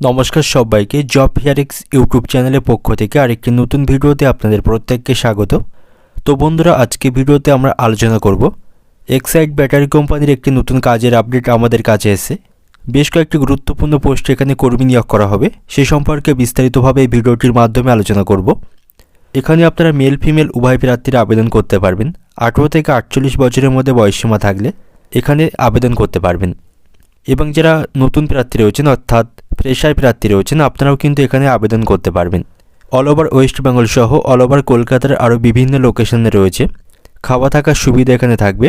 নমস্কার সবাইকে job হিয়ারিক্স YouTube চ্যানেলের পক্ষ থেকে আরেকটি নতুন ভিডিওতে আপনাদের প্রত্যেককে স্বাগত। তো বন্ধুরা, আজকে ভিডিওতে আমরা আলোচনা করব। এক্সাইড ব্যাটারি কোম্পানির একটি নতুন কাজের আপডেট আমাদের কাছে এসে বেশ কয়েকটি গুরুত্বপূর্ণ পোস্টে এখানে কর্মী নিয়োগ করা হবে। সে সম্পর্কে বিস্তারিতভাবে এই ভিডিওটির মাধ্যমে আলোচনা করব। এখানে আপনারা মেল, ফিমেল, উভয় প্রার্থীরা আবেদন করতে পারবেন। আঠেরো থেকে আটচল্লিশ বছরের মধ্যে বয়সসীমা থাকলে এখানে আবেদন করতে পারবেন। এবং যারা নতুন প্রার্থী রয়েছেন, অর্থাৎ ফ্রেশার প্রার্থী রয়েছেন, আপনারাও কিন্তু এখানে আবেদন করতে পারবেন। অল ওভার ওয়েস্ট বেঙ্গল সহ অল ওভার কলকাতার আরও বিভিন্ন লোকেশনে রয়েছে। খাওয়া থাকার সুবিধা এখানে থাকবে।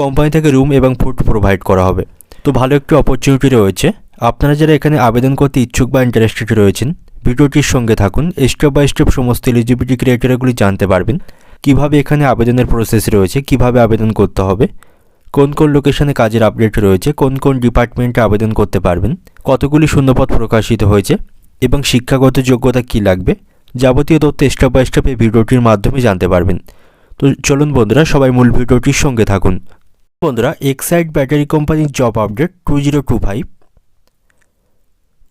কোম্পানি থেকে রুম এবং ফুড প্রোভাইড করা হবে। তো ভালো একটি অপরচুনিটি রয়েছে। আপনারা যারা এখানে আবেদন করতে ইচ্ছুক বা ইন্টারেস্টেড রয়েছেন, ভিডিওটির সঙ্গে থাকুন। স্টেপ বাই স্টেপ সমস্ত এলিজিবিলিটি ক্রাইটেরিয়াগুলি জানতে পারবেন। কীভাবে এখানে আবেদনের প্রসেস রয়েছে, কীভাবে আবেদন করতে হবে, কোন কোন লোকেশনে কাজের আপডেট রয়েছে, কোন কোন ডিপার্টমেন্টে আবেদন করতে পারবেন। কতগুলি শূন্যপদ প্রকাশিত হয়েছে এবং শিক্ষাগত যোগ্যতা কী লাগবে, যাবতীয় তথ্য স্টেপ বাই স্টেপ এই ভিডিওটির মাধ্যমে জানতে পারবেন। তো চলুন বন্ধুরা, সবাই মূল ভিডিওটির সঙ্গে থাকুন। বন্ধুরা এক্সাইড ব্যাটারি কোম্পানির job update two zero two five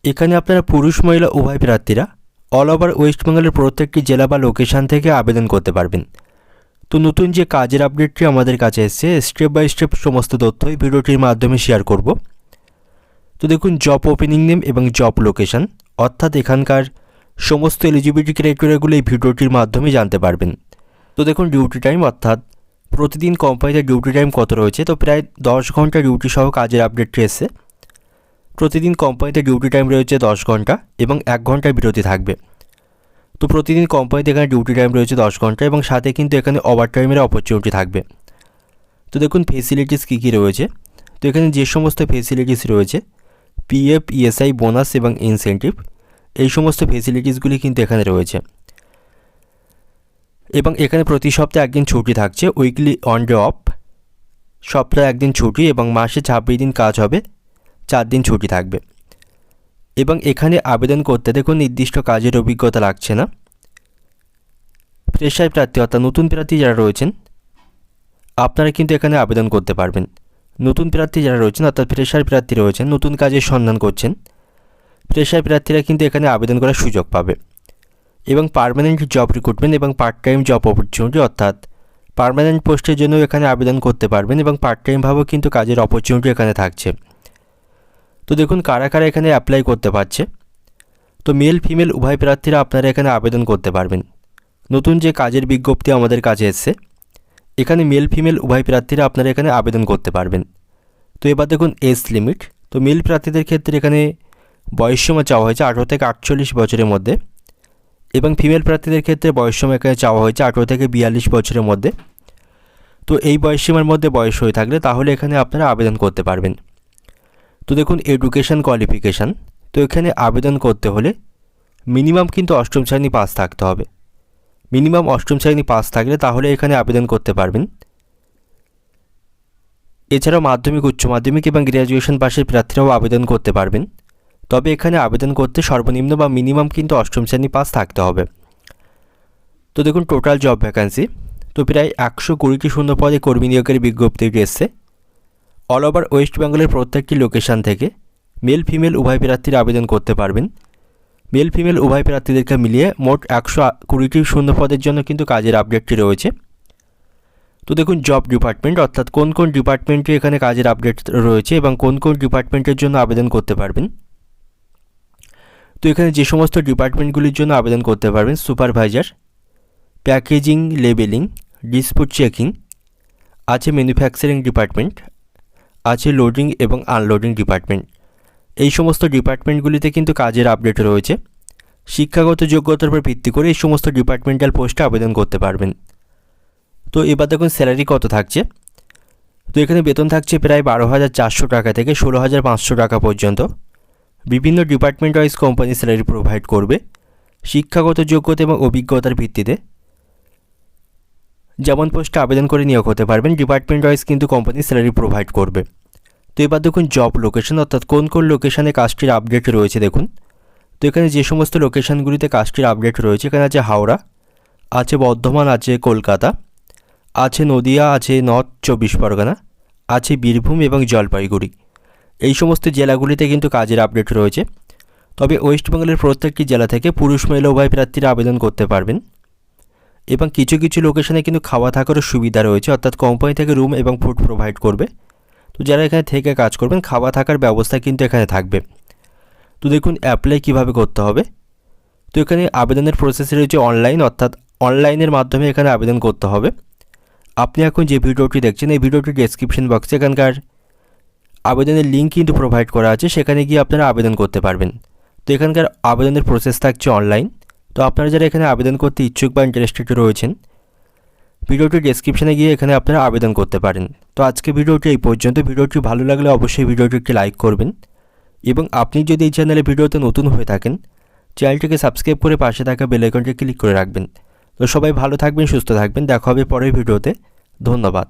এখানে আপনারা পুরুষ, মহিলা, উভয় প্রার্থীরা অল ওভার ওয়েস্ট বেঙ্গলের প্রত্যেকটি জেলা বা লোকেশান থেকে আবেদন করতে পারবেন। তো নতুন যে কাজের আপডেটটি আমাদের কাছে এসছে স্টেপ বাই স্টেপ সমস্ত তথ্য এই ভিডিওটির মাধ্যমে শেয়ার করব। তো দেখুন জব ওপেনিং নেম এবং জব লোকেশন অর্থাৎ এখানকার সমস্ত এলিজিবিলিটি ক্রাইটেরিয়াগুলো এই ভিডিওটির মাধ্যমে জানতে পারবেন। তো দেখুন ডিউটি টাইম অর্থাৎ প্রতিদিন কোম্পানিতে ডিউটি টাইম কত রয়েছে? তো প্রায় দশ ঘণ্টা ডিউটি সহ কাজের আপডেট এসছে। প্রতিদিন কোম্পানিতে ডিউটি টাইম রয়েছে দশ ঘণ্টা এবং এক ঘণ্টার বিরতি থাকবে। তো প্রতিদিন কোম্পানিতে এখানে ডিউটি টাইম রয়েছে দশ ঘণ্টা এবং সাথে কিন্তু এখানে ওভার টাইমের অপরচুনিটি থাকবে। তো দেখুন ফেসিলিটিস কী কী রয়েছে? তো এখানে যে সমস্ত ফেসিলিটিস রয়েছে পিএফ ইএসআই বোনাস এবং ইনসেন্টিভ এই সমস্ত ফেসিলিটিসগুলি কিন্তু এখানে রয়েছে। এবং এখানে প্রতি সপ্তাহে একদিন ছুটি থাকছে। উইকলি অন ডে অফ সপ্তাহে একদিন ছুটি এবং মাসে ছাব্বিশ দিন কাজ হবে, চার দিন ছুটি থাকবে। এবং এখানে আবেদন করতে দেখুন, নির্দিষ্ট কাজের অভিজ্ঞতা লাগছে না। ফ্রেশার প্রার্থী অর্থাৎ নতুন প্রার্থী যারা রয়েছেন, আপনারা কিন্তু এখানে আবেদন করতে পারবেন। নতুন প্রার্থী যারা রয়েছেন, অর্থাৎ ফ্রেশার প্রার্থী রয়েছেন, নতুন কাজের সন্ধান করছেন, ফ্রেশার প্রার্থীরা কিন্তু এখানে আবেদন করার সুযোগ পাবে। এবং পার্মানেন্ট জব রিক্রুটমেন্ট এবং পার্ট টাইম জব অপরচুনিটি অর্থাৎ পার্মানেন্ট পোস্টের জন্য এখানে আবেদন করতে পারবেন এবং পার্ট টাইমভাবেও কিন্তু কাজের অপরচুনিটি এখানে থাকছে। তো দেখুন, কারা কারা এখানে অ্যাপ্লাই করতে পারছে? তো মেল ফিমেল উভয় প্রার্থীরা আপনারা এখানে আবেদন করতে পারবেন। নতুন যে কাজের বিজ্ঞপ্তি আমাদের কাছে এসছে এখানে মেল ফিমেল উভয় প্রার্থীরা আপনারা এখানে আবেদন করতে পারবেন। তো এবার দেখুন এজ লিমিট তো মেল প্রার্থীদের ক্ষেত্রে এখানে বয়সসীমা চাওয়া হয়েছে আঠেরো থেকে আটচল্লিশ বছরের মধ্যে এবং ফিমেল প্রার্থীদের ক্ষেত্রে বয়সসীমা এখানে চাওয়া হয়েছে আঠেরো থেকে বিয়াল্লিশ বছরের মধ্যে। তো এই বয়সসীমার মধ্যে বয়স হয়ে থাকলে তাহলে এখানে আপনারা আবেদন করতে পারবেন। তো দেখুন এডুকেশান কোয়ালিফিকেশান তো এখানে আবেদন করতে হলে মিনিমাম কিন্তু অষ্টম শ্রেণি পাস থাকতে হবে। মিনিমাম অষ্টম শ্রেণি পাস থাকলে তাহলে এখানে আবেদন করতে পারবেন। এছাড়াও মাধ্যমিক, উচ্চ মাধ্যমিক এবং গ্র্যাজুয়েশন পাশের প্রার্থীরাও আবেদন করতে পারবেন। তবে এখানে আবেদন করতে সর্বনিম্ন বা মিনিমাম কিন্তু অষ্টম শ্রেণি পাস থাকতে হবে। তো দেখুন টোটাল জব ভ্যাকান্সি তো প্রায় একশো কুড়িটি শূন্য পদে কর্মী নিয়োগের বিজ্ঞপ্তিটি এসছে। অল ওভার ওয়েস্ট বেঙ্গলের প্রত্যেকটি লোকেশান থেকে মেল ফিমেল উভয় প্রার্থীরা আবেদন করতে পারবেন। মেল ফিমেল উভয় প্রার্থীদেরকে মিলিয়ে মোট একশো কুড়িটি শূন্য পদের জন্য কিন্তু কাজের আপডেটটি রয়েছে। তো দেখুন জব ডিপার্টমেন্ট অর্থাৎ কোন কোন ডিপার্টমেন্টে এখানে কাজের আপডেট রয়েছে এবং কোন কোন ডিপার্টমেন্টের জন্য আবেদন করতে পারবেন? তো এখানে যে সমস্ত ডিপার্টমেন্টগুলির জন্য আবেদন করতে পারবেন supervisor packaging labelling dispute checking আছে ম্যানুফ্যাকচারিং ডিপার্টমেন্ট আছে লোডিং এবং আনলোডিং ডিপার্টমেন্ট এই সমস্ত ডিপার্টমেন্টগুলিতে কিন্তু কাজের আপডেট রয়েছে। শিক্ষাগত যোগ্যতার উপর ভিত্তি করে এই সমস্ত ডিপার্টমেন্টাল পোস্টে আবেদন করতে পারবেন। তো এবার দেখুন স্যালারি কত থাকছে। তো এখানে বেতন থাকছে প্রায় বারো হাজার চারশো টাকা থেকে ষোলো হাজার পাঁচশো টাকা পর্যন্ত। বিভিন্ন department wise company salary provide করবে শিক্ষাগত যোগ্যতা এবং অভিজ্ঞতার ভিত্তিতে। যেমন পোস্টে আবেদন করে নিয়োগ হতে পারবেন ডিপার্টমেন্ট ওয়াইজ কিন্তু কোম্পানি স্যালারি প্রোভাইড করবে। তো এবার দেখুন জব লোকেশন অর্থাৎ কোন কোন লোকেশানে কাজটির আপডেট রয়েছে দেখুন। তো এখানে যে সমস্ত লোকেশানগুলিতে কাজটির আপডেট রয়েছে, এখানে আছে হাওড়া, আছে বর্ধমান, আছে কলকাতা, আছে নদিয়া, আছে নর্থ চব্বিশ পরগনা, আছে বীরভূম এবং জলপাইগুড়ি। এই সমস্ত জেলাগুলিতে কিন্তু কাজের আপডেট রয়েছে। তবে ওয়েস্ট বেঙ্গলের প্রত্যেকটি জেলা থেকে পুরুষ মহিলা উভয় প্রার্থীরা আবেদন করতে পারবেন। এবং কিছু কিছু লোকেশনে কিন্তু খাওয়া থাকারও সুবিধা রয়েছে, অর্থাৎ কোম্পানি থেকে রুম এবং ফুড প্রোভাইড করবে। তো যারা এখানে থেকে কাজ করবেন খাওয়া থাকার ব্যবস্থা কিন্তু এখানে থাকবে। তো দেখুন অ্যাপ্লাই কীভাবে করতে হবে? তো এখানে আবেদনের প্রসেস রয়েছে অনলাইন অর্থাৎ অনলাইনের মাধ্যমে এখানে আবেদন করতে হবে। আপনি এখন যে ভিডিওটি দেখছেন, এই ভিডিওটির ডেসক্রিপশন বক্সে এখানকার আবেদনের লিঙ্ক কিন্তু প্রোভাইড করা আছে, সেখানে গিয়ে আপনারা আবেদন করতে পারবেন। তো এখানকার আবেদনের প্রসেস থাকছে অনলাইন তো আপনারা যারা এখানে আবেদন করতে ইচ্ছুক বা ইন্টারেস্টেড রয়েছেন ভিডিওটির ডেসক্রিপশনে গিয়ে এখানে আপনারা আবেদন করতে পারেন। তো আজকে ভিডিওটি এই পর্যন্ত। ভিডিওটি ভালো লাগলে অবশ্যই ভিডিওটি একটি লাইক করবেন। এবং আপনি যদি এই চ্যানেলে ভিডিওতে নতুন হয়ে থাকেন চ্যানেলটিকে সাবস্ক্রাইব করে পাশে থাকা বেলাইকনটি ক্লিক করে রাখবেন। তো সবাই ভালো থাকবেন, সুস্থ থাকবেন। দেখা হবে পরের ভিডিওতে। ধন্যবাদ।